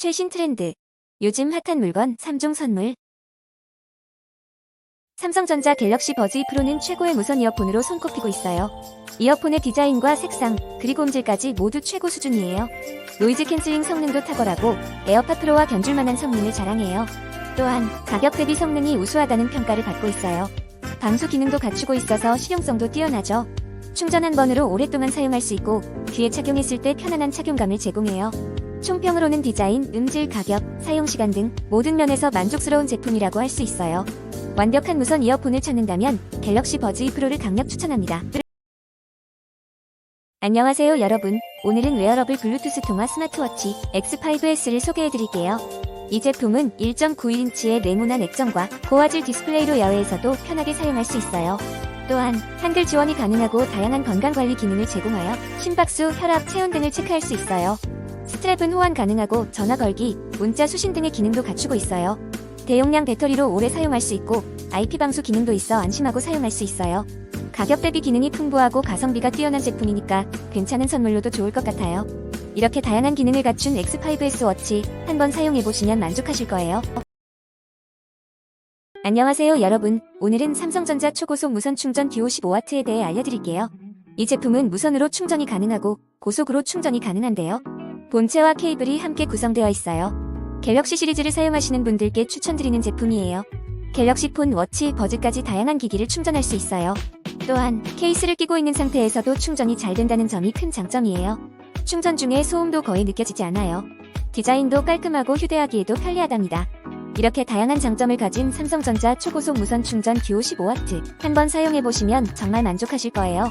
최신 트렌드. 요즘 핫한 물건 3종 선물. 삼성전자 갤럭시 버즈 2 프로는 최고의 무선 이어폰으로 손꼽히고 있어요. 이어폰의 디자인과 색상, 그리고 음질까지 모두 최고 수준이에요. 노이즈 캔슬링 성능도 탁월하고 에어팟 프로와 견줄만한 성능을 자랑해요. 또한 가격 대비 성능이 우수하다는 평가를 받고 있어요. 방수 기능도 갖추고 있어서 실용성도 뛰어나죠. 충전 한 번으로 오랫동안 사용할 수 있고 귀에 착용했을 때 편안한 착용감을 제공해요. 총평으로는 디자인, 음질, 가격, 사용 시간 등 모든 면에서 만족스러운 제품이라고 할 수 있어요. 완벽한 무선 이어폰을 찾는다면 갤럭시 버즈 2 프로를 강력 추천합니다. 안녕하세요 여러분. 오늘은 웨어러블 블루투스 통화 스마트워치 X5S를 소개해드릴게요. 이 제품은 1.91인치의 네모난 액정과 고화질 디스플레이로 야외에서도 편하게 사용할 수 있어요. 또한 한글 지원이 가능하고 다양한 건강관리 기능을 제공하여 심박수, 혈압, 체온 등을 체크할 수 있어요. 스트랩은 호환 가능하고 전화 걸기, 문자 수신 등의 기능도 갖추고 있어요. 대용량 배터리로 오래 사용할 수 있고 IP 방수 기능도 있어 안심하고 사용할 수 있어요. 가격 대비 기능이 풍부하고 가성비가 뛰어난 제품이니까 괜찮은 선물로도 좋을 것 같아요. 이렇게 다양한 기능을 갖춘 X5S 워치 한번 사용해보시면 만족하실 거예요. 안녕하세요 여러분. 오늘은 삼성전자 초고속 무선 충전 듀오 15W에 대해 알려드릴게요. 이 제품은 무선으로 충전이 가능하고 고속으로 충전이 가능한데요. 본체와 케이블이 함께 구성되어 있어요. 갤럭시 시리즈를 사용하시는 분들께 추천드리는 제품이에요. 갤럭시 폰, 워치, 버즈까지 다양한 기기를 충전할 수 있어요. 또한 케이스를 끼고 있는 상태에서도 충전이 잘 된다는 점이 큰 장점이에요. 충전 중에 소음도 거의 느껴지지 않아요. 디자인도 깔끔하고 휴대하기에도 편리하답니다. 이렇게 다양한 장점을 가진 삼성전자 초고속 무선 충전 듀오 15W 한번 사용해보시면 정말 만족하실 거예요.